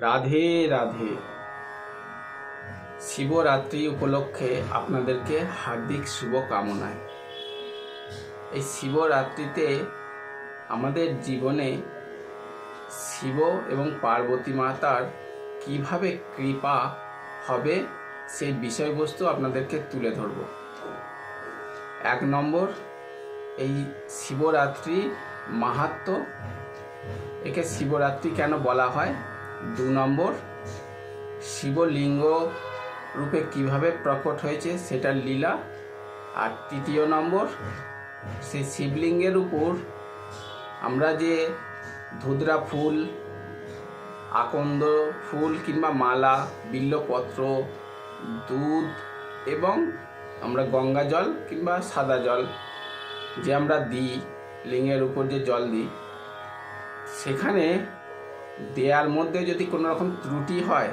রাধে রাধে। শিবরাত্রি উপলক্ষে আপনাদেরকে হার্দিক শুভ কামনায় এই শিবরাত্রিতে আমাদের জীবনে শিব এবং পার্বতী মাতার কীভাবে কৃপা হবে সেই বিষয়বস্তু আপনাদেরকে তুলে ধরব। এক নম্বর, এই শিবরাত্রি মাহাত্ম্য। একে শিবরাত্রি কেন বলা হয়? দু নম্বর, শিবলিঙ্গ রূপে কীভাবে প্রকট হয়েছে সেটার লীলা। আর তৃতীয় নম্বর সেই শিবলিঙ্গের উপর আমরা যে ধুদরা ফুল, আকন্দ ফুল কিংবা মালা, বিল্লপত্র, দুধ এবং আমরা গঙ্গা জল কিংবা সাদা জল যে আমরা দিই, লিঙ্গের উপর যে জল দিই, সেখানে দেয়ার মধ্যে যদি কোনো রকম ত্রুটি হয়,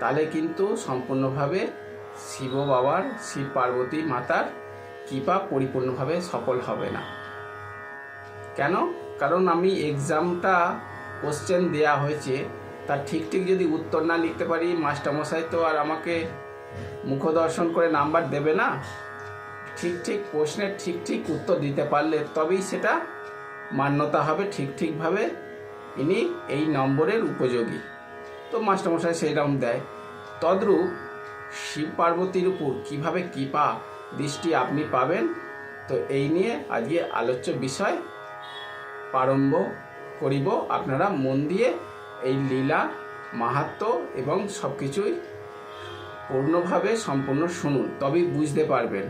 তাহলে কিন্তু সম্পূর্ণভাবে শিব বাবার, শিব পার্বতী মাতার কৃপা পরিপূর্ণভাবে সফল হবে না। কেন? কারণ আমি এক্সামটা কোশ্চেন দেয়া হয়েছে, তার ঠিক ঠিক যদি উত্তর না লিখতে পারি, মাস্টারমশাই তো আর আমাকে মুখদর্শন করে নাম্বার দেবে না। ঠিক ঠিক প্রশ্নের ঠিক ঠিক উত্তর দিতে পারলে তবেই সেটা মান্যতা হবে, ঠিক ঠিকভাবে ইনি এই নম্বরের উপযোগী। তো মাস্টারমশাই সেই রকম দেয়। তদ্রূপ শিব পার্বতীর উপর কীভাবে কৃপা দৃষ্টি আপনি পাবেন? তো এই নিয়ে আজকে আলোচ্য বিষয় প্রারম্ভ করিব। আপনারা মন দিয়ে এই লীলা, মাহাত্ম এবং সব কিছুই পূর্ণভাবে সম্পূর্ণ শুনুন, তবেই বুঝতে পারবেন।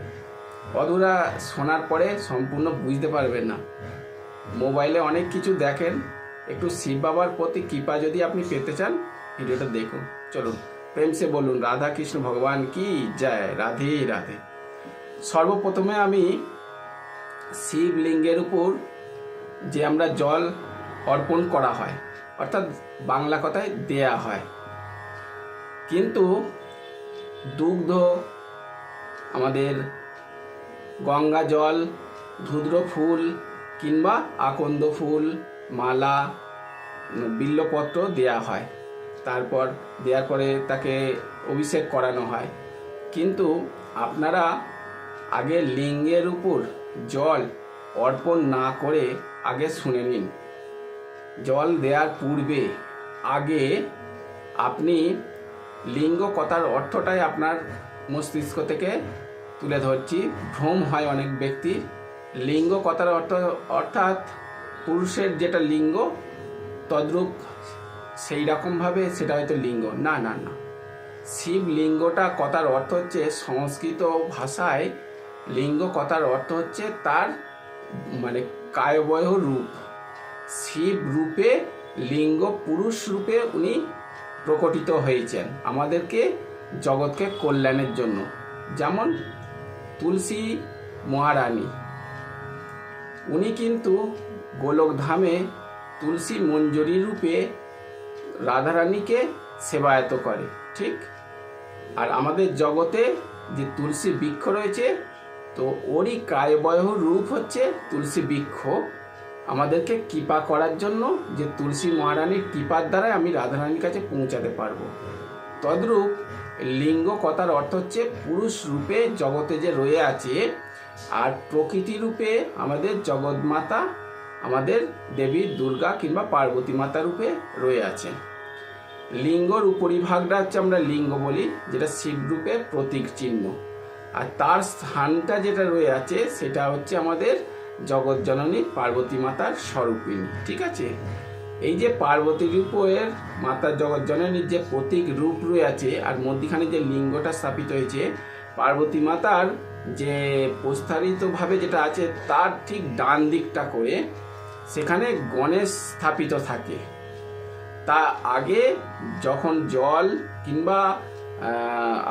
অধুরা শোনার পরে সম্পূর্ণ বুঝতে পারবেন না। মোবাইলে অনেক কিছু দেখেন একটু শিব বাবার প্রতি কৃপা যদি আপনি পেতে চান, ভিডিওটা দেখুন। চলুন, প্রেম সে বলুন, রাধা কৃষ্ণ ভগবান কি? জয়, রাধে রাধে। সর্বপ্রথমে আমি শিবলিঙ্গের উপর যে আমরা জল অর্পণ করা হয়, অর্থাৎ বাংলা কথায় দেয়া হয়। কিন্তু দুগ্ধ, আমাদের গঙ্গা জল, ধুদ্র ফুল কিংবা আকন্দ ফুল মালা বিল্লপত্র দেয়া হয়। তারপর দেওয়ার পরে তাকে অভিষেক করানো হয়। কিন্তু আপনারা আগে লিঙ্গের উপর জল অর্পণ না করে আগে শুনে নিন। জল দেওয়ার পূর্বে আগে আপনি লিঙ্গ কথার অর্থটাই আপনার মস্তিষ্ক থেকে তুলে ধরছি। ভ্রম হয় অনেক ব্যক্তির। লিঙ্গ কথার অর্থ অর্থাৎ পুরুষের যেটা লিঙ্গ, তদ্রূপ সেই রকমভাবে সেটা হয়তো লিঙ্গ। না না না। শিব লিঙ্গটা কথার অর্থ হচ্ছে সংস্কৃত ভাষায় লিঙ্গ কথার অর্থ হচ্ছে তার মানে কায়বয় রূপ। শিব রূপে লিঙ্গ পুরুষ রূপে উনি প্রকটিত হয়েছেন আমাদেরকে জগৎকে কল্যাণের জন্য। যেমন তুলসী মহারানী, উনি কিন্তু গোলকধামে তুলসী মঞ্জুরি রূপে রাধারানীকে সেবায়ত করে, ঠিক? আর আমাদের জগতে যে তুলসী বৃক্ষ রয়েছে, তো ওরই কায়বয় রূপ হচ্ছে তুলসী বৃক্ষ। আমাদেরকে কৃপা করার জন্য যে তুলসী মহারানীর কৃপার দ্বারাই আমি রাধারানীর কাছে পৌঁছাতে পারব। তদ্রূপ লিঙ্গ কথার অর্থ হচ্ছে পুরুষ রূপে জগতে যে রয়ে আছে, আর প্রকৃতি রূপে আমাদের জগৎমাতা আমাদের দেবী দুর্গা কিংবা পার্বতী মাতা রূপে রয়ে আছেন। লিঙ্গর উপরিভাগটা হচ্ছে আমরা লিঙ্গ বলি, যেটা শিব রূপে প্রতীক চিহ্ন। আর তার স্থানটা যেটা রয়ে আছে, সেটা হচ্ছে আমাদের জগৎ জননী পার্বতী মাতার স্বরূপিণী, ঠিক আছে? এই যে পার্বতী রূপের মাতার জগৎ জননীর যে প্রতীক রূপ রয়ে আছে, আর মধ্যখানে যে লিঙ্গটা স্থাপিত হয়েছে, পার্বতী মাতার যে প্রস্তারিতভাবে যেটা আছে, তার ঠিক ডান দিকটা করে সেখানে গণেশ স্থাপিত থাকে। তা আগে যখন জল কিংবা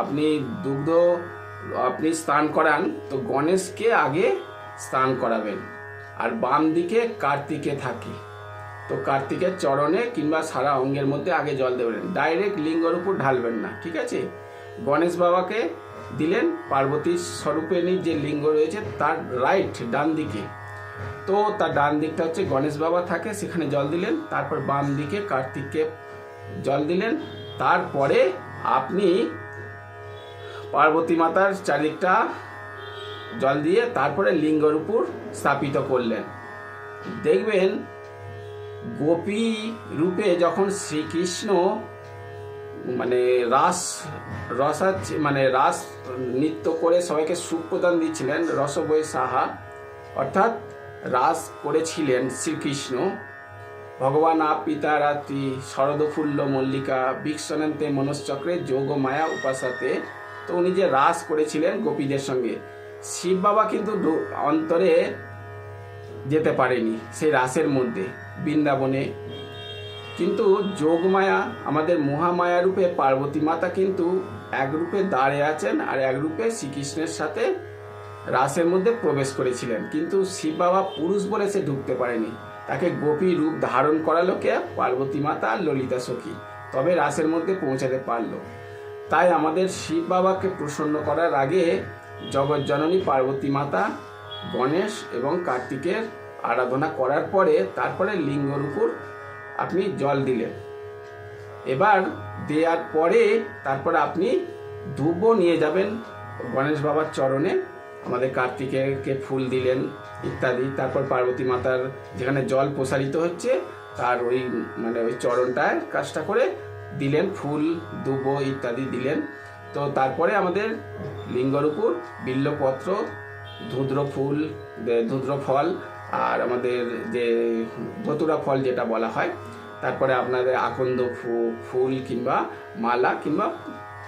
আপনি দুগ্ধ, আপনি স্নান করান, তো গণেশকে আগে স্নান করাবেন। আর বাম দিকে কার্তিকে থাকে। তো কার্তিকের চরণে কিংবা সারা অঙ্গের মধ্যে আগে জল দেবেন। ডাইরেক্ট লিঙ্গর উপর ঢালবেন না, ঠিক আছে? গণেশ বাবাকে দিলেন পার্বতীর স্বরূপেণী যে লিঙ্গ রয়েছে, তার রাইট ডান দিকে। তো তার ডান দিকটা হচ্ছে গণেশ বাবা থাকে, সেখানে জল দিলেন। তারপর বাম দিকে কার্তিককে জল দিলেন। তারপরে আপনি পার্বতী মাতার চারিদিকটা জল দিয়ে তারপরে লিঙ্গর উপর স্থাপিত করলেন। দেখবেন গোপী রূপে যখন শ্রীকৃষ্ণ মানে রাস রসাচ মানে রাস নৃত্য করে সবাইকে সুখ প্রদান দিচ্ছিলেন রসবই সাহা, অর্থাৎ রাস করেছিলেন শ্রীকৃষ্ণ। ভগবান আপ পিতা রাত্রি শরদফুল্ল মল্লিকা বিক্ষণন্তে মনশ্চক্রে যোগ মায়া উপাসাতে। তো উনি যে রাস করেছিলেন গোপীদের সঙ্গে, শিব বাবা কিন্তু অন্তরে যেতে পারেনি সেই রাসের মধ্যে, বৃন্দাবনে। কিন্তু যোগমায়া আমাদের মহামায়া রূপে পার্বতী মাতা কিন্তু একরূপে দাঁড়িয়ে আছেন আর একরূপে শ্রীকৃষ্ণের সাথে রাসের মধ্যে প্রবেশ করেছিলেন, কিন্তু শিব বাবা পুরুষ বলে সে ঢুকতে পারেনি। তাকে গোপী রূপ ধারণ করালো কে? পার্বতী মাতা আর ললিতা সখী। তবে রাসের মধ্যে পৌঁছাতে পারল। তাই আমাদের শিব বাবাকে প্রসন্ন করার আগে জগৎজননী পার্বতী মাতা, গণেশ এবং কার্তিকের আরাধনা করার পরে তারপরে লিঙ্গর উপর আপনি জল দিলেন। এবার দেওয়ার পরে তারপরে আপনি ধূপও নিয়ে যাবেন গণেশ বাবার চরণে। আমাদের কার্তিকেয়কে ফুল দিলেন ইত্যাদি। তারপর পার্বতী মাতার যেখানে জল প্রসারিত হচ্ছে, তার ওই মানে ওই চরণটায় কাজটা করে দিলেন, ফুল, দুবো ইত্যাদি দিলেন। তো তারপরে আমাদের লিঙ্গর উপর বিল্লপত্র ধুদ্র ফুল ধুদ্র ফল আর আমাদের যে ধতুরা ফল যেটা বলা হয়, তারপরে আপনাদের আকন্দ ফুল কিংবা মালা কিংবা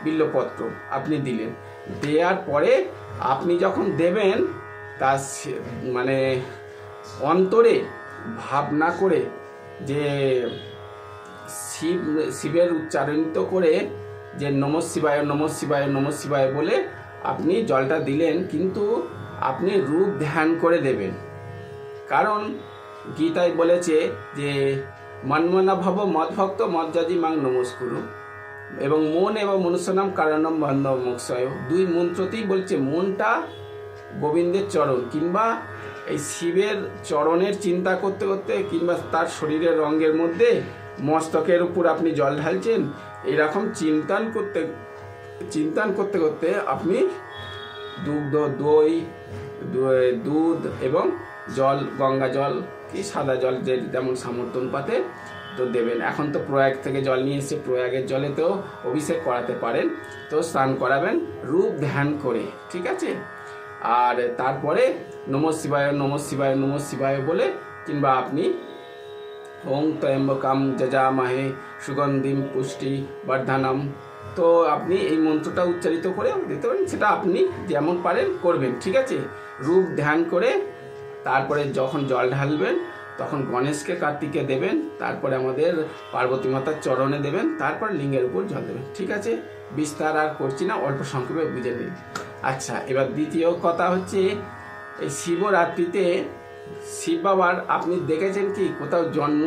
বিল্লপত্র আপনি দিলেন। দেওয়ার পরে আপনি যখন দেবেন, তা মানে অন্তরে ভাবনা করে যে শিব, শিবের উচ্চারণিত করে যে নম শিবায় নম শিবায় নম শিবায় বলে আপনি জলটা দিলেন, কিন্তু আপনি রূপ ধ্যান করে দেবেন। কারণ গীতায় বলেছে যে মনমনা ভব মদভক্ত মজ্জাজি মাং নমস্কুরু। এবং মন এবং মনুষ্য মনুষ্যনাম কারণম বন্ধ মোক্ষয় দুই মন্ত্রতেই বলছে, মনটা গোবিন্দের চরণ, কিংবা এই শিবের চরণের চিন্তা করতে করতে, কিংবা তার শরীরের রঙের মধ্যে মস্তকের উপর আপনি জল ঢালছেন, এরকম চিন্তান করতে চিন্তান করতে করতে আপনি দুগ্ধ, দই দুধ এবং জল, গঙ্গা জল, কি সাদা জল যে যেমন সমর্থন পাতে তো দেবেন। এখন তো প্রয়াগ থেকে জল নিয়ে এসে প্রয়াগের জলেতেও অভিষেক করাতে পারেন। তো স্নান করাবেন, রূপ ধ্যান করে, ঠিক আছে? আর তারপরে নম শিবায় নম শিবায় নম শিবায় বলে কিংবা আপনি ওং ত্রয়ম্বকাম যজামহে সুগন্ধিম পুষ্টি বর্ধানম। তো আপনি এই মন্ত্রটা উচ্চারিত করে দিতে পারেন, সেটা আপনি যেমন পারেন করবেন, ঠিক আছে? রূপ ধ্যান করে তারপরে যখন জল ঢালবেন তখন গণেশকে কার্তিকে দেবেন, তারপরে আমাদের পার্বতী মাতার চরণে দেবেন, তারপর লিঙ্গের উপর জল দেবেন। ঠিক আছে? বিস্তার আর করছি না, অল্প সংক্ষেপে বুঝে নিন আচ্ছা এবার দ্বিতীয় কথা হচ্ছে, এই শিবরাত্রিতে শিব বাবার, আপনি দেখেছেন কি কোথাও জন্ম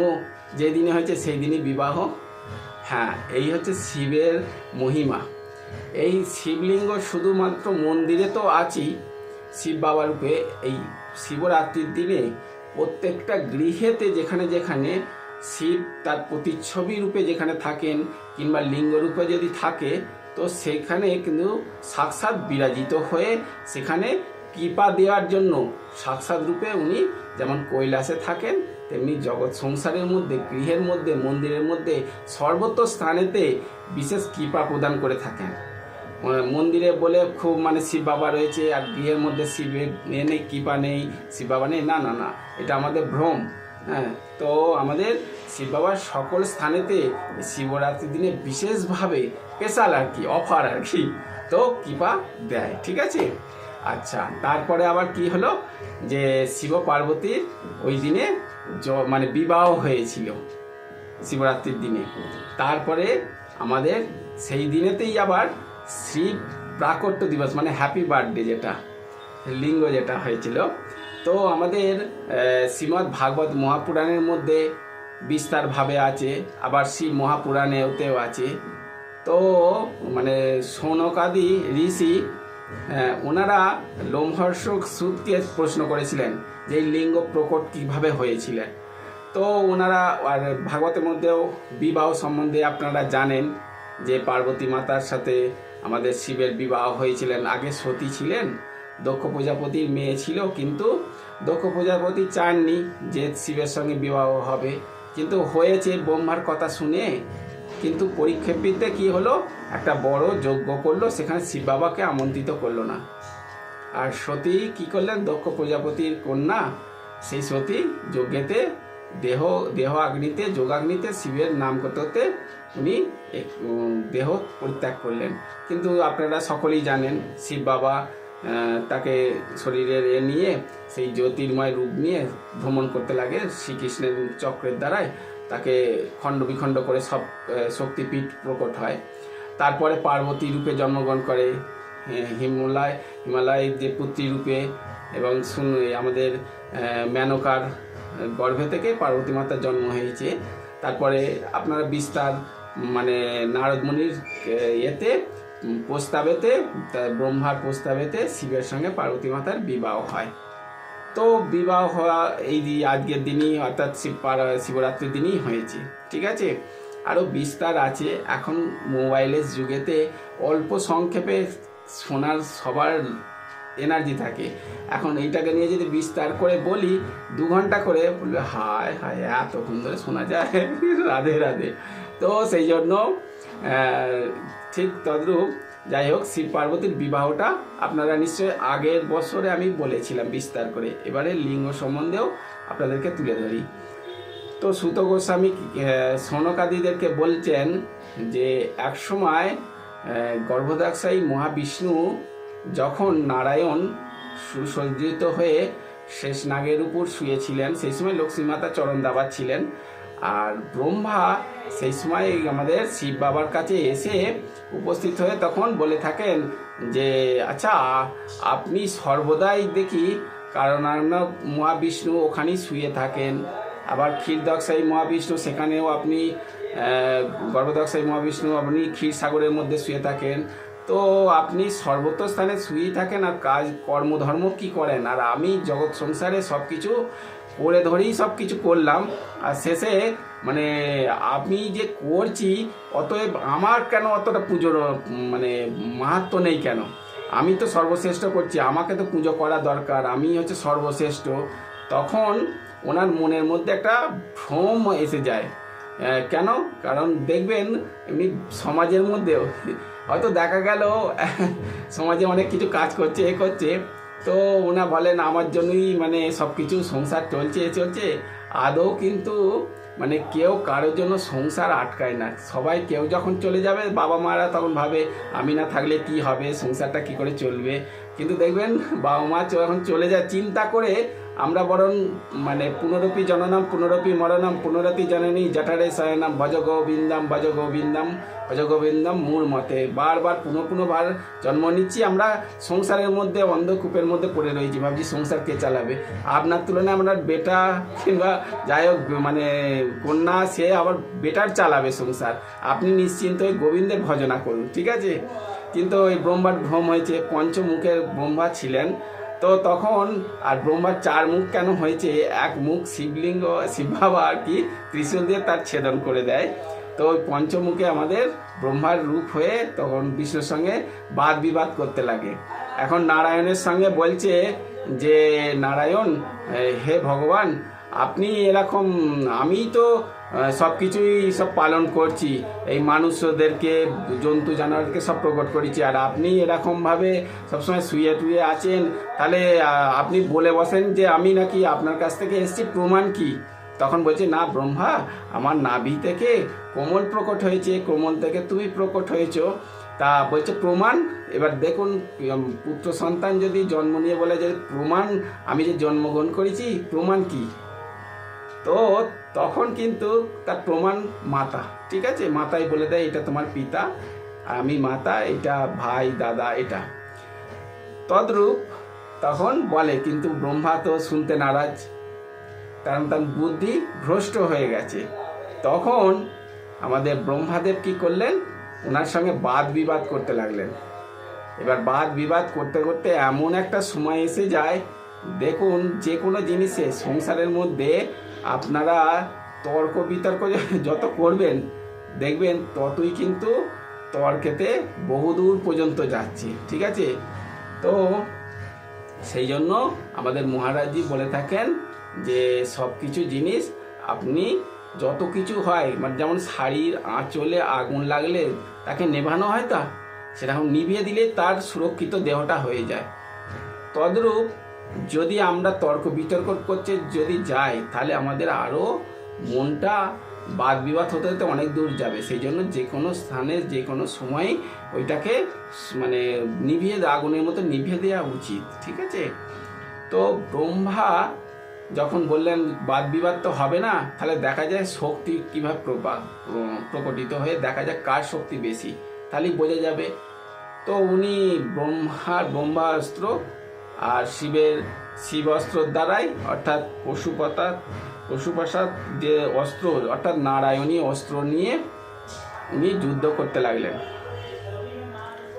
যেই দিনে হয়েছে সেই দিনই বিবাহ? হ্যাঁ এই হচ্ছে শিবের মহিমা। এই শিবলিঙ্গ শুধুমাত্র মন্দিরে তো আছেই, শিব বাবার রূপে এই শিবরাত্রির দিনে প্রত্যেকটা গৃহেতে যেখানে যেখানে শিব তার প্রতিচ্ছবি রূপে যেখানে থাকেন কিংবা লিঙ্গ রূপে যদি থাকে, তো সেখানে কিন্তু সাক্ষাৎ বিরাজিত হয়ে সেখানে কৃপা দেওয়ার জন্য সাক্ষাৎ রূপে উনি যেমন কৈলাসে থাকেন, তেমনি জগৎ সংসারের মধ্যে, গৃহের মধ্যে, মন্দিরের মধ্যে সর্বত্র স্থানেতে বিশেষ কৃপা প্রদান করে থাকেন। মন্দিরে বলে খুব মানে শিব বাবা রয়েছে, আর গৃহের মধ্যে শিবের এ নেই, কৃপা নেই, শিব বাবা নেই, না না না, এটা আমাদের ভ্রম হ্যাঁ তো আমাদের শিব বাবার সকল স্থানেতে শিবরাত্রির দিনে বিশেষভাবে স্পেশাল আর কি অফার আর কি, তো কৃপা দেয়, ঠিক আছে? আচ্ছা তারপরে আবার কি হলো? যে শিব পার্বতীর ওই দিনে জ- মানে বিবাহ হয়েছিল, শিবরাত্রির দিনে, তারপরে আমাদের সেই দিনেতেই আবার শ্রী প্রাকট্য দিবস মানে হ্যাপি বার্থডে যেটা, লিঙ্গ যেটা হয়েছিল। তো আমাদের শ্রীমদ্ ভাগবত মহাপুরাণের মধ্যে বিস্তারভাবে আছে, আবার শিব মহাপুরাণেতেও আছে। তো মানে সৌনকাদি ঋষি ওনারা লোমহর্ষক সুদকে প্রশ্ন করেছিলেন যে লিঙ্গ প্রকট কীভাবে হয়েছিলেন তো ওনারা, আর ভাগবতের মধ্যেও বিবাহ সম্বন্ধে আপনারা জানেন যে পার্বতী মাতার সাথে আমাদের শিবের বিবাহ হয়েছিলেন। আগে সতী ছিলেন, দক্ষ প্রজাপতির মেয়ে ছিল, কিন্তু দক্ষ প্রজাপতি চাননি যে শিবের সঙ্গে বিবাহ হবে। কিন্তু হয়েছে ব্রহ্মার কথা শুনে, কিন্তু পরীক্ষেপিতে কি হলো? একটা বড় যজ্ঞ করল, সেখানে শিব বাবাকে আমন্ত্রিত করল না। আর সতী কি করলেন? দক্ষ প্রজাপতির কন্যা, সেই সতী যজ্ঞেতে দেহ দেহ আগ্নিতে যোগাগ্নিতে শিবের নাম করতে করতে উনি দেহ পরিত্যাগ করলেন। কিন্তু আপনারা সকলেই জানেন, শিব বাবা তাকে শরীরের এ নিয়ে সেই জ্যোতির্ময় রূপ নিয়ে ভ্রমণ করতে লাগে শ্রীকৃষ্ণের চক্রের দ্বারাই। তাকে খণ্ড বিখণ্ড করে সব শক্তিপীঠ প্রকট হয়। তারপরে পার্বতী রূপে জন্মগ্রহণ করে হিমালয়, হিমালয়ের যে পুত্রী রূপে এবং আমাদের মেনকার গর্ভে থেকে পার্বতী মাতার জন্ম হয়েছে। তারপরে আপনারা বিস্তার মানে নারদমণির ইয়েতে প্রস্তাবেতে ব্রহ্মার প্রস্তাবেতে শিবের সঙ্গে পার্বতী মাতার বিবাহ হয়। তো বিবাহ হওয়া এই আজকের দিনই, অর্থাৎ শিব শিবরাত্রির দিনই হয়েছে, ঠিক আছে? আরও বিস্তার আছে, এখন মোবাইলের যুগেতে অল্প সংক্ষেপে শোনার সবার এনার্জি থাকে। এখন এইটাকে নিয়ে যদি বিস্তার করে বলি, দু ঘণ্টা করে বলবে, হায় হায়, এতক্ষণ ধরে শোনা যায়। রাধে রাধে। তো সেই জন্য ঠিক তদ্রূপ যাই হোক, শিব পার্বতীর বিবাহটা আপনারা নিশ্চয়ই আগের বছরে আমি বলেছিলাম বিস্তার করে। এবারে লিঙ্গ সম্বন্ধেও আপনাদেরকে তুলে ধরি। তো সুত গোস্বামী সনকাদিদেরকে বলছেন যে, একসময় গর্ভদাক্ষায়ী মহাবিষ্ণু যখন নারায়ণ সুসজ্জিত হয়ে শেষ নাগের উপর শুয়েছিলেন সেই সময় লক্ষ্মীমাতা চরণ দাবার ছিলেন। আর ব্রহ্মা সেই সময় আমাদের শিব বাবার কাছে এসে উপস্থিত হয়ে তখন বলে থাকেন যে আচ্ছা আপনি সর্বদাই দেখি কারণ আমরা মহাবিষ্ণু ওখানেই শুয়ে থাকেন। আবার ক্ষীরদক্ষায়ী মহাবিষ্ণু সেখানেও আপনি আহ, গর্ভদক্ষায়ী মহাবিষ্ণু আপনি ক্ষীর সাগরের মধ্যে শুয়ে থাকেন। তো আপনি সর্বত্র স্থানে শুয়েই থাকেন আর কাজ, কর্মধর্ম কি করেন? আর আমি জগৎ সংসারে সব কিছু করে ধরেই সব কিছু করলাম। আর শেষে মানে আমি যে করছি, অতএব আমার কেন অতটা পুজোর মানে মাহাত্ম নেই কেন? আমি তো সর্বশ্রেষ্ঠ করছি, আমাকে তো পুজো করা দরকার, আমি হচ্ছে সর্বশ্রেষ্ঠ। তখন ওনার মনের মধ্যে একটা ভ্রম এসে যায়। কেন? কারণ দেখবেন, এমনি সমাজের মধ্যেও হয়তো দেখা গেল, সমাজে অনেক কিছু কাজ করছে, এ করছে। তো ওনা বলেন, আমার জন্যই মানে সব কিছু সংসার চলছে, এ চলছে। আদৌ কিন্তু মানে কেউ কারোর জন্য সংসার আটকায় না। সবাই কেউ যখন চলে যাবে, বাবা মারা তখন ভাবে, আমি না থাকলে কি হবে? সংসারটা কি করে চলবে? কিন্তু দেখবেন, বাবা মা যখন চলে যায়। চিন্তা করে আমরা বরং মানে পুনরপি জননাম, পুনরপি মরণাম পুনরতি জননী জঠারে শয়নাম ভজ গোবিন্দাম ভজ গোবিন্দাম ভজ গোবিন্দম মূর মতে। বারবার, পুনঃ পুনঃবার জন্ম নিচ্ছি, আমরা সংসারের মধ্যে, অন্ধকূপের মধ্যে পড়ে রয়েছি, ভাবছি সংসার কে চালাবে? আপনার তুলনায় আমরা বেটা, কিংবা যাই হোক মানে কন্যা, সে আবার বেটার চালাবে সংসার। আপনি নিশ্চিন্ত হয়ে গোবিন্দের ভজনা করুন, ঠিক আছে? কিন্তু ওই ব্রহ্মার ভ্রম হয়েছে, পঞ্চমুখের ব্রহ্মা ছিলেন তো তখন আর ব্রহ্মার চার মুখ কেন হয়েছে? এক মুখ শিবলিঙ্গ শিব বাবা আর কি ত্রিশূল দিয়ে তার ছেদন করে দেয়। তো ওই পঞ্চমুখে আমাদের ব্রহ্মার রূপ হয়ে তখন বিষ্ণুর সঙ্গে বাদ বিবাদ করতে লাগে। এখন নারায়ণের সঙ্গে বলছে যে, নারায়ণ হে ভগবান, আপনি এরকম, আমি তো সব কিছুই সব পালন করছি। এই মানুষদেরকে, জন্তু জানোয়ারকে সব প্রকট করেছি। আর আপনি এরকমভাবে সবসময় শুয়ে টুয়ে আছেন, তাহলে আপনি বলে বসেন যে আমি নাকি আপনার কাছ থেকে এসেছি, প্রমাণ কি? তখন বলছে, না ব্রহ্মা, আমার নাভি থেকে কোমল প্রকট হয়েছে, কোমল থেকে তুমি প্রকট হয়েছো। তা বলছে, প্রমাণ? এবার দেখুন পুত্র সন্তান যদি জন্ম নিয়ে বলে যে, প্রমাণ, আমি যে জন্মগ্রহণ করেছি, প্রমাণ কি? তো তখন কিন্তু তার প্রমাণ মাতা, ঠিক আছে? মাতাই বলে দেয়, এটা তোমার পিতা, আমি মাতা, এটা ভাই, দাদা, এটা। তদ্রূপ তখন বলে, কিন্তু ব্রহ্মা তো শুনতে নারাজ, কারণ তার বুদ্ধি ভ্রষ্ট হয়ে গেছে। তখন আমাদের ব্রহ্মাদেব কি করলেন? ওনার সঙ্গে বাদ বিবাদ করতে লাগলেন। এবার বাদ বিবাদ করতে করতে এমন একটা সময় এসে যায়, দেখুন, যে কোনো জিনিসে, সংসারের মধ্যে আপনারা তর্ক বিতর্ক যত করবেন, দেখবেন ততই কিন্তু তর্কেতে বহুদূর পর্যন্ত যাচ্ছে, ঠিক আছে? তো সেই জন্য আমাদের মহারাজজি বলে থাকেন যে সব কিছু জিনিস আপনি যত কিছু হয় মানে যেমন শাড়ির আঁচলে আগুন লাগলে তাকে নেভানো হয় তা, সেরকম নিভিয়ে দিলে তার সুরক্ষিত দেহটা হয়ে যায়। তদ্রূপ যদি আমরা তর্ক বিতর্ক করতে যদি যাই, তাহলে আমাদের আরও মনটা বাদ বিবাদ হতে হতে অনেক দূর যাবে। সেই জন্য যে কোনো স্থানে যে কোনো সময় ওইটাকে মানে নিভিয়ে আগুনের মতো নিভিয়ে দেওয়া উচিত, ঠিক আছে? তো ব্রহ্মা যখন বললেন বাদ বিবাদ তো হবে না, তাহলে দেখা যায় শক্তি কীভাবে প্রকটিত হয়ে দেখা যায় কার শক্তি বেশি, তাহলেই বোঝা যাবে। তো উনি ব্রহ্মার ব্রহ্মাস্ত্র আর শিবের শিব অস্ত্রর দ্বারাই, অর্থাৎ পশুপাতা পশুপাশাদ যে অস্ত্র, অর্থাৎ নারায়ণী অস্ত্র নিয়ে উনি যুদ্ধ করতে লাগলেন।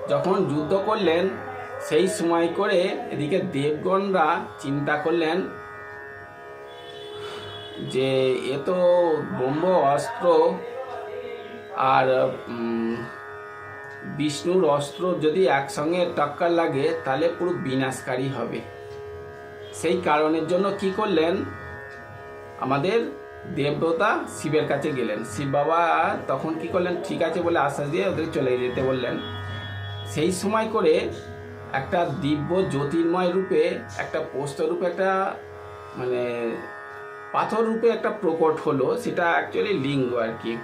যখন যুদ্ধ করলেন, সেই সময় করে এদিকে দেবগণরা চিন্তা করলেন যে, এ তো ব্রহ্ম অস্ত্র আর বিষ্ণুর অস্ত্র যদি একসঙ্গে টক্কর লাগে, তাহলে পুরো বিনাশকারী হবে। সেই কারণের জন্য কি করলেন? আমাদের দেবতা শিবের কাছে গেলেন। শিব বাবা তখন কি করলেন? ঠিক আছে বলে আশ্বাস দিয়ে ওদের চলে যেতে বললেন। সেই সময় করে একটা দিব্য জ্যোতির্ময় রূপে, একটা পোস্ত রূপে, একটা মানে পাথর রূপে একটা প্রকট হলো। সেটা অ্যাকচুয়ালি লিঙ্গ আর কি।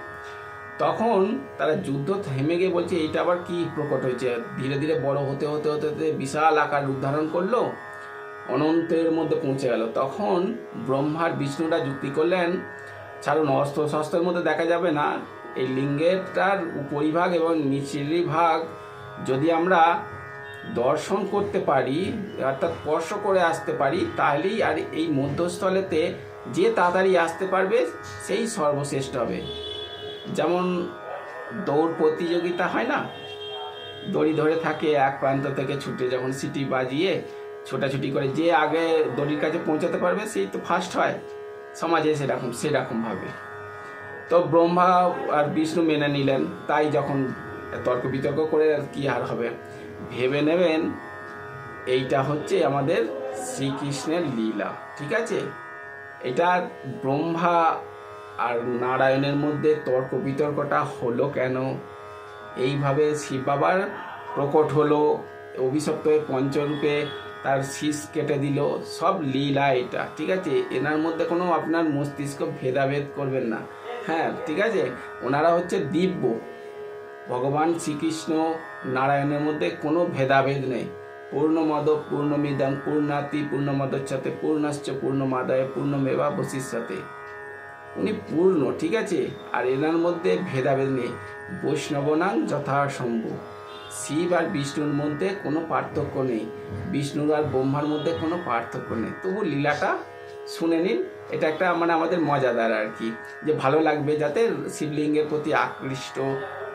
তখন তারা যুদ্ধ থেমে গিয়ে বলছে, এইটা আবার কি প্রকট হয়েছে? ধীরে ধীরে বড় হতে হতে হতে হতে বিশাল আকার রূপ ধারণ করল, অনন্তের মধ্যে পৌঁছে গেল। তখন ব্রহ্মার বিষ্ণুরা যুক্তি করলেন, ছাড়ুন অস্ত্র শস্ত্রের মধ্যে দেখা যাবে না। এই লিঙ্গেরটার উপরিভাগ এবং নিচের ভাগ যদি আমরা দর্শন করতে পারি, অর্থাৎ স্পর্শ করে আসতে পারি, তাহলেই আর এই মধ্যস্থলেতে যে তাড়াতাড়ি আসতে পারবে, সেই সর্বশ্রেষ্ঠ হবে। যেমন দৌড় প্রতিযোগিতা হয় না? দড়ি ধরে থাকে এক প্রান্ত থেকে ছুটে যখন সিটি বাজিয়ে ছোটাছুটি করে যে আগে দড়ির কাছে পৌঁছাতে পারবে সেই তো ফার্স্ট হয়। সমাজে সেরকম সেরকমভাবে। তো ব্রহ্মা আর বিষ্ণু মেনে নিলেন। তাই যখন তর্ক বিতর্ক করে আর কি আর হবে? ভেবে নেবেন, এইটা হচ্ছে আমাদের শ্রীকৃষ্ণের লীলা, ঠিক আছে? এটা ব্রহ্মা আর নারায়ণের মধ্যে তর্ক বিতর্কটা হলো কেন? এইভাবে শিব বাবার প্রকট হলো অভিশপ্ত হয়ে পঞ্চরূপে তার শীষ কেটে দিল, সব লীলা এটা, ঠিক আছে? এনার মধ্যে কোনো আপনার মস্তিষ্ক ভেদাভেদ করবেন না। হ্যাঁ ঠিক আছে? ওনারা হচ্ছে দিব্য। ভগবান শ্রীকৃষ্ণ নারায়ণের মধ্যে কোনো ভেদাভেদ নেই। পূর্ণমদ পূর্ণমিদং পূর্ণাতি, পূর্ণমদচ্ছতে, পূর্ণাশ্চ, পূর্ণমাদায় পূর্ণমেবা বশিষ্যতে উনি পূর্ণ, ঠিক আছে? আর এনার মধ্যে ভেদাভেদ নেই। বৈষ্ণব বৈষ্ণবনাং যথাসম্ভব শিব আর বিষ্ণুর মধ্যে কোনো পার্থক্য নেই। বিষ্ণুর আর ব্রহ্মার মধ্যে কোনো পার্থক্য নেই। তবু লীলাটা শুনে নিন। এটা একটা মানে আমাদের মজাদার আর কি, যে ভালো লাগবে যাতে শিবলিঙ্গের প্রতি আকৃষ্ট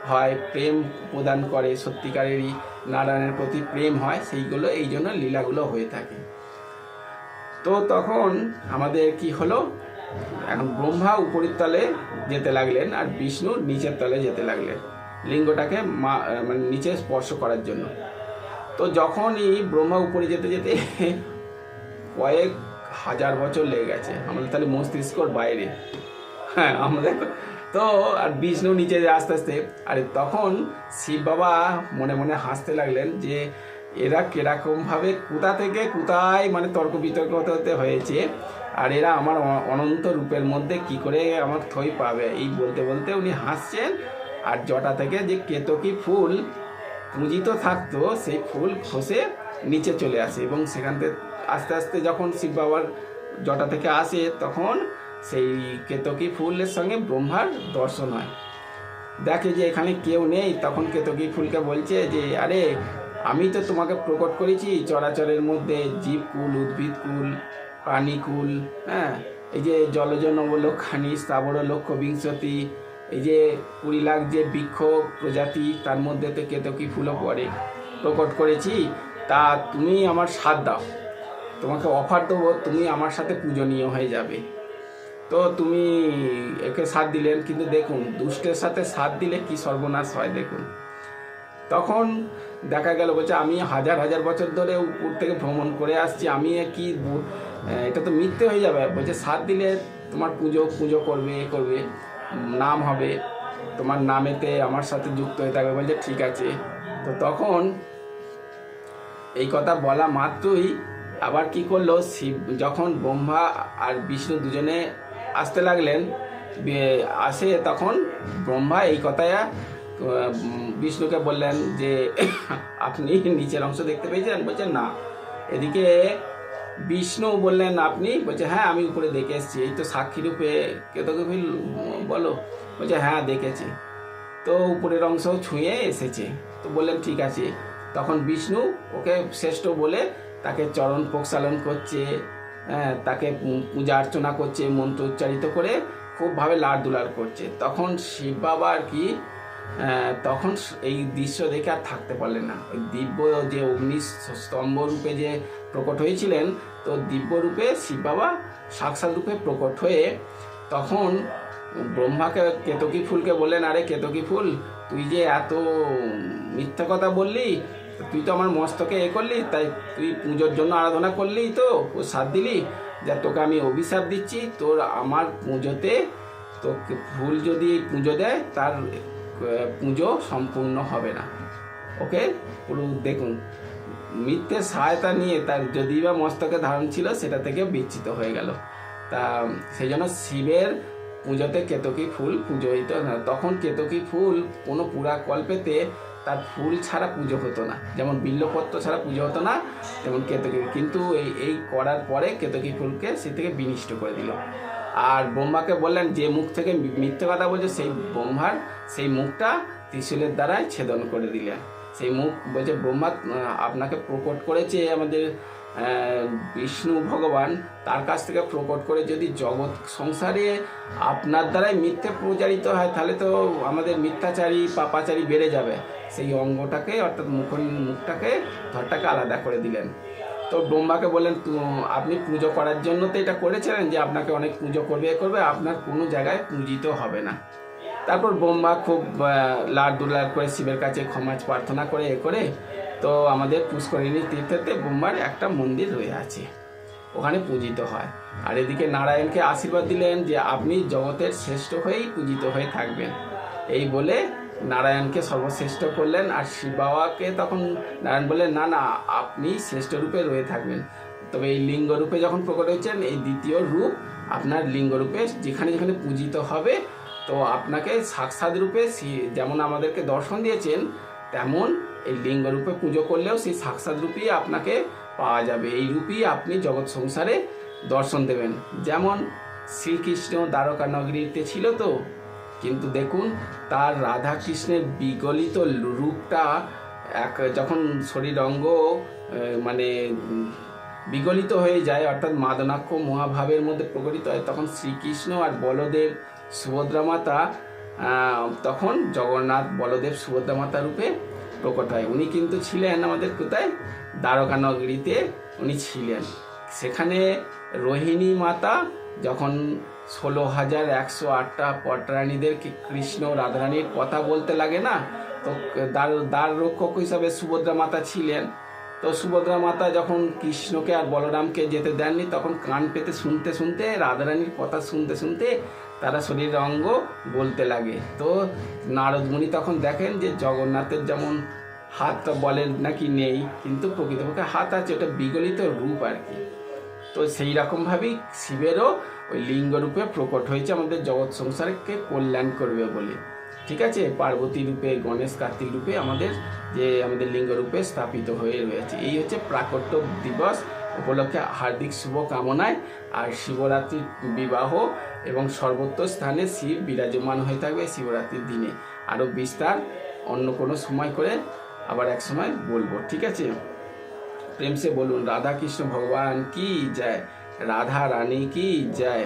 হয়, প্রেম প্রদান করে, সত্যিকারেরই নারায়ণের প্রতি প্রেম হয়, সেইগুলো, এই জন্য লীলাগুলো হয়ে থাকে। তো তখন আমাদের কি হলো? এখন ব্রহ্মা উপরের তলে যেতে লাগলেন আর বিষ্ণু নিচের তলে যেতে লাগলেন লিঙ্গটাকে মা মানে নিচে স্পর্শ করার জন্য। তো যখনই ব্রহ্মা উপরে যেতে যেতে কয়েক হাজার বছর লেগে গেছে। আমাদের তাহলে মস্তিষ্কর বাইরে। হ্যাঁ আমাদের তো আর বিষ্ণু নিচে আস্তে আস্তে, আর তখন শিব বাবা মনে মনে হাসতে লাগলেন যে এরা কিরকমভাবে কোথা থেকে কোথায় মানে তর্ক বিতর্ক হতে হতে হয়েছে। আর এরা আমার অনন্ত রূপের মধ্যে কি করে আমার থই পাবে? এই বলতে বলতে উনি হাসছেন। আর জটা থেকে যে কেতকী ফুল পুঁজিত থাকতো, সেই ফুল খসে নিচে চলে আসে এবং সেখান থেকে আস্তে আস্তে যখন শিব বাবার জটা থেকে আসে, তখন সেই কেতকী ফুলের সঙ্গে ব্রহ্মার দর্শন হয়। দেখে যে এখানে কেউ নেই, তখন কেতকী ফুলকে বলছে যে, আরে, আমি তো তোমাকে প্রকট করেছি চরাচরের মধ্যে, জীবকুল, উদ্ভিদকুল প্রাণীকুল হ্যাঁ? এই যে জলজ নবলক্ষানি স্থাবর লক্ষ্য বিংশতি এই যে কুড়ি লাখ যে বৃক্ষ প্রজাতি, তার মধ্যে তো কেতকী ফুলও পড়ে। প্রকট করেছি, তা তুমি আমার সাথ দাও। তোমাকে অফার দেবো, তুমি আমার সাথে পূজনীয় হয়ে যাবে। তো তুমি একে সাথ দিলেন, কিন্তু দেখুন, দুষ্টের সাথে সাথ দিলে কি সর্বনাশ হয়, দেখুন। তখন দেখা গেল, বলছে, আমি হাজার হাজার বছর ধরে উপর থেকে ভ্রমণ করে আসছি, আমি কি এটা তো মিথ্যে হয়ে যাবে। বলছে, সাত দিলে তোমার পুজো পুজো করবে, এ করবে, নাম হবে, তোমার নামেতে আমার সাথে যুক্ত হয়ে থাকবে। বলছে, ঠিক আছে। তো তখন এই কথা বলা মাত্রই আবার কি করল, শিব, যখন ব্রহ্মা আর বিষ্ণু দুজনে আসতে লাগলেন আসে তখন ব্রহ্মা এই কথায় বিষ্ণুকে বললেন যে আপনি নিচের অংশ দেখতে পেয়েছেন? বলছেন না। এদিকে বিষ্ণু বললেন আপনি? বলছে হ্যাঁ আমি উপরে দেখে এসেছি। এই তো সাক্ষী রূপে কেতকী বলো। বলছে হ্যাঁ দেখেছি। তো উপরের অংশ ছুঁয়ে এসেছে। তো বললেন ঠিক আছে। তখন বিষ্ণু ওকে শ্রেষ্ঠ বলে তাকে চরণ প্রক্ষালন করছে হ্যাঁ, তাকে পূজা অর্চনা করছে মন্ত্র উচ্চারিত করে খুবভাবে লাড় দুলার করছে। তখন শিব বাবা আর কি তখন এই দৃশ্য দেখে আর থাকতে পারলেন না। ওই দিব্য যে অগ্নি স্তম্ভ রূপে যে প্রকট হয়েছিলেন, তো দিব্য রূপে শিব বাবা সাক্ষাৎ রূপে প্রকট হয়ে তখন ব্রহ্মাকে কেতকী ফুলকে বললেন, আরে কেতকী ফুল, তুই যে এত মিথ্যা কথা বললি, তুই তো আমার মস্তকে এ করলি, তাই তুই পুজোর জন্য আরাধনা করলি তো, ও সাথ দিলি। যা তোকে আমি অভিশাপ দিচ্ছি, তোর আমার পুজোতে তোকে ফুল যদি পুজো দেয়, তার পুজো সম্পূর্ণ হবে না। ওকে? পুরো দেখুন, মিথ্যে সহায়তা নিয়ে তার যদি বা মস্তকে ধারণ ছিল, সেটা থেকে বিচ্ছিত হয়ে গেল। তা, সেই জন্য শিবের পুজোতে কেতকী ফুল পুজো হইতো না। তখন কেতকী ফুল কোনো পুরা কল্পেতে তার ফুল ছাড়া পুজো হতো না। যেমন বিল্লপত্র ছাড়া পুজো হতো না, তেমন কেতকী। কিন্তু এই এই করার পরে কেতকী ফুলকে সে থেকে বিনিষ্ট করে দিল। আর ব্রহ্মাকে বললেন, যে মুখ থেকে মিথ্যে কথা বলছে, সেই ব্রহ্মার, সেই মুখটা ত্রিশূলের দ্বারাই ছেদন করে দিলেন। সেই মুখ বলছে, ব্রহ্মা আপনাকে প্রকট করেছে আমাদের বিষ্ণু ভগবান। তার কাছ থেকে প্রকট করে যদি জগৎ সংসারে আপনার দ্বারাই মিথ্যে প্রচারিত হয়, তাহলে তো আমাদের মিথ্যাচারী, পাপাচারী বেড়ে যাবে। সেই অঙ্গটাকে, অর্থাৎ মুখ, মুখটাকে, ধরটাকে আলাদা করে দিলেন। তো ব্রহ্মাকে বললেন "তু- আপনি পুজো করার জন্য তো এটা করেছিলেন যে আপনাকে অনেক পুজো করবে, এ করবে, আপনার কোনো জায়গায় পূজিত হবে না। তারপর ব্রহ্মা খুব লাড দুলার করে শিবের কাছে ক্ষমা প্রার্থনা করে, এ করে তো আমাদের পুষ্করিণী তীর্থেতে ব্রহ্মার একটা মন্দির রয়ে আছে, ওখানে পূজিত হয়। আর এদিকে নারায়ণকে আশীর্বাদ দিলেন যে আপনি জগতের শ্রেষ্ঠ হয়েই পূজিত হয়ে থাকবেন। এই বলে নারায়ণকে সর্বশ্রেষ্ঠ করলেন আর শিব বাবাকে তখন নারায়ণ বললেন, না না, আপনি শ্রেষ্ঠ রূপে রয়ে থাকবেন। তবে এই লিঙ্গ রূপে যখন প্রকট হয়েছেন, এই দ্বিতীয় রূপ আপনার লিঙ্গ রূপে যেখানে যেখানে পূজিত হবে, তো আপনাকে সাক্ষাৎ রূপে যেমন আমাদেরকে দর্শন দিয়েছেন, তেমন এই লিঙ্গ রূপে পুজো করলেও সেই সাক্ষাৎ রূপই আপনাকে পাওয়া যাবে। এই রূপই আপনি জগৎ সংসারে দর্শন দেবেন। যেমন শ্রীকৃষ্ণ দ্বারকা নগরীতে ছিল তো কিন্তু দেখুন, তার রাধা কৃষ্ণের বিগলিত রূপটা এক, যখন শরীর অঙ্গ মানে বিগলিত হয়ে যায়, অর্থাৎ মাদনাক্ষ মহাভাবের মধ্যে প্রকটিত হয়, তখন শ্রীকৃষ্ণ আর বলদেব সুভদ্রা মাতা তখন জগন্নাথ বলদেব সুভদ্রা মাতা রূপে প্রকট হয়। উনি কিন্তু ছিলেন আমাদের কোথায়? দ্বারকা নগরীতে উনি ছিলেন। সেখানে রোহিণী মাতা যখন ষোলো হাজার একশো আটটা পটরানীদেরকে কৃষ্ণ রাধারানীর কথা বলতে লাগে না? তো দ্বার দ্বার রক্ষক হিসাবে সুভদ্রা মাতা ছিলেন। তো সুভদ্রা মাতা যখন কৃষ্ণকে আর বলরামকে যেতে দেননি, তখন কান পেতে শুনতে শুনতে, রাধারানীর কথা শুনতে শুনতে তারা শরীরের অঙ্গ বলতে লাগে। তো নারদমণি তখন দেখেন যে জগন্নাথের যেমন হাতটা বলেন নাকি নেই, কিন্তু প্রকৃতপক্ষে হাত আছে, ওটা বিগলিত রূপ আর কি। তো সেই রকমভাবেই শিবেরও ওই লিঙ্গ রূপে প্রকট হয়েছে আমাদের জগৎ সংসারকে কল্যাণ করবে বলে। ঠিক আছে? পার্বতী রূপে, গণেশ কার্তিক রূপে আমাদের যে আমাদের লিঙ্গ রূপে স্থাপিত হয়ে রয়েছে। এই হচ্ছে প্রাকট্য দিবস। উপলক্ষে হার্দিক শুভ কামনায় আর শিবরাত্রি বিবাহ এবং সর্বত্র স্থানে শিব বিরাজমান হয়ে থাকবে শিবরাত্রির দিনে। আরও বিস্তার অন্য কোনো সময় করে আবার এক সময় বলব। ঠিক আছে? প্রেমসে বলুন রাধা কৃষ্ণ ভগবান, কি জয়? রাধা রানী কি জয়?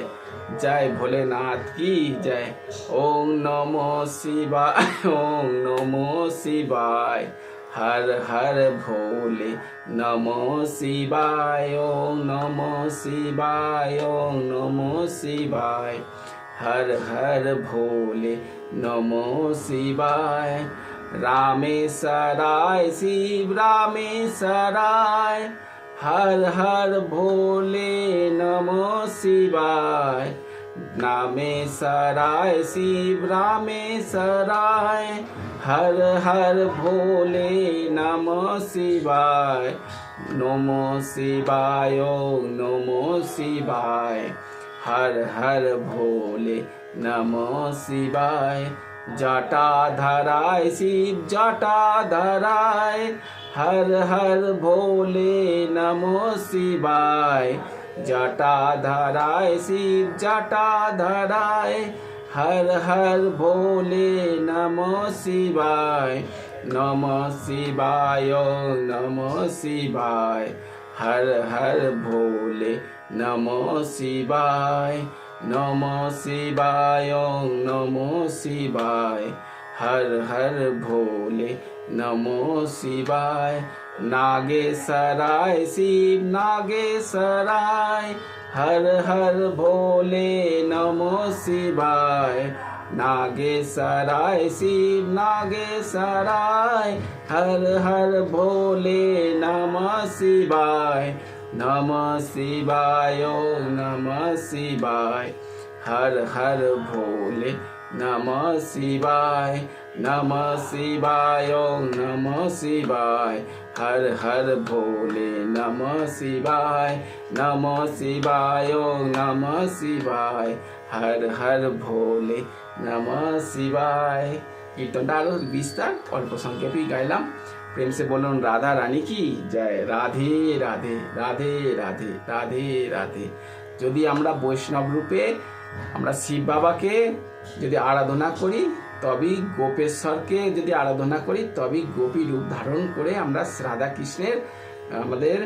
জয় ভোলেনাথ কি জয়? ওং নম শিবা ওং নম শিবায়। হর হর ভোলে নম শিবায়, ওং নম শিবায়, ওং নম শিবায়। হর হর ভোলে নম শিবায়। রামেশ্বরায়, শিব রামেশ্বরায়। हर हर भोले नमो शिवाय। नामेश्वराय शिव रामेश्वराय हर हर भोले नमो शिवाय। नमो शिवाय नमो शिवाय। हर हर भोले नमो शिवाय। जटा धराय शिव जटाधराय। হর হর ভোলে নমো শিবায় জটা ধরায় শিব জটা ধরায় হর হর ভোলে নমো শিবায় নম শিবায় নম শিবায় হর হর ভোলে নম শিবায় নম শিবায় নম শিবায় হর হর ভোলে नमो शिवाय नागेश्वराय शिव नागेश्वराय हर हर भोले नमो शिवाय नागेश्वराय शिव नागेश्वराय हर हर भोले नमः शिवाय नमः शिवाय नमः शिवाय, हर हर भोले नमः शिवाय नमः शिवाय ओम नमः शिवाय हर हर भोले नमः शिवाय नमः शिवाय ओम नमः शिवाय हर हर भोले নমঃ শিবায় কীর্তনটা আরো বিস্তার অল্প সংক্ষেপেই গাইলাম প্রেম সে বলুন রাধা রানী কি জয় রাধে রাধে রাধে রাধে রাধে রাধে যদি আমরা বৈষ্ণব রূপে আমরা শিব বাবাকে যদি আরাধনা করি, তবেই গোপেশ্বরকে যদি আরাধনা করি, তবেই গোপী রূপ ধারণ করে আমরা রাধা কৃষ্ণের আমাদের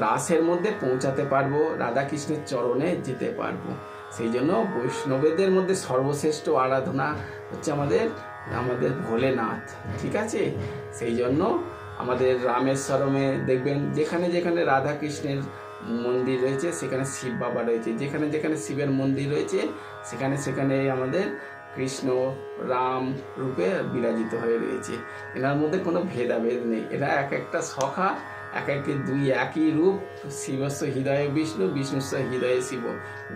রাসের মধ্যে পৌঁছাতে পারব রাধা কৃষ্ণের চরণে যেতে পারব। সেই জন্য বৈষ্ণবেদের মধ্যে সর্বশ্রেষ্ঠ আরাধনা হচ্ছে আমাদের আমাদের ভোলেনাথ, ঠিক আছে? সেই জন্য আমাদের রামেশ্বরমে দেখবেন, যেখানে যেখানে রাধা কৃষ্ণের মন্দির রয়েছে, সেখানে শিব বাবা রয়েছে। যেখানে যেখানে শিবের মন্দির রয়েছে, সেখানে সেখানে আমাদের কৃষ্ণ রাম রূপে বিরাজিত হয়ে রয়েছে। এনার মধ্যে কোনো ভেদাভেদ নেই। এরা এক একটা সখা, এক একে দুই একই রূপ। শিবস্ব হৃদয়ে বিষ্ণু বিষ্ণুস্ব হৃদয়ে শিব।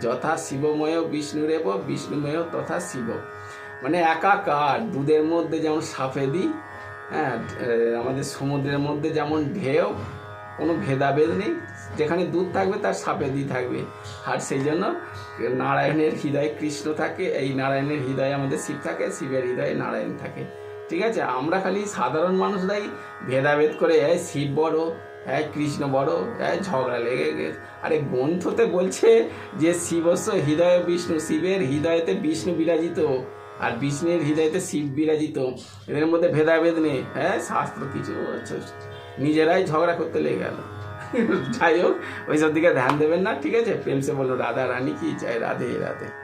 যথা শিবময় বিষ্ণুরেব, বিষ্ণুময় তথা শিব। মানে একাকার, দুধের মধ্যে যেমন সাফেদি হ্যাঁ আমাদের সমুদ্রের মধ্যে যেমন ঢেউ, কোনো ভেদাভেদ নেই। যেখানে দুধ থাকবে, তার সাপে সাপেদি থাকবে। আর সেই জন্য নারায়ণের হৃদয়ে কৃষ্ণ থাকে, এই নারায়ণের হৃদয়ে আমাদের শিব থাকে, শিবের হৃদয়ে নারায়ণ থাকে। ঠিক আছে? আমরা খালি সাধারণ মানুষরাই ভেদাভেদ করে, এই শিব বড় হ্যাঁ কৃষ্ণ বড় হ্যাঁ ঝগড়া লেগে গেছে। আরে গ্রন্থতে বলছে যে শিবস্ব হৃদয় বিষ্ণু, শিবের হৃদয়তে বিষ্ণু বিরাজিত আর বিষ্ণুর হৃদয়তে শিব বিরাজিত। এদের মধ্যে ভেদাভেদ নেই। হ্যাঁ শাস্ত্র কিছু নিজেরাই ঝগড়া করতে লেগে গেল। যাই হোক, ওইসব দিকে ধ্যান দেবেন না, ঠিক আছে? প্রেমসে বলো বলল, রাধা রানী কি চাই রাধে রাধে।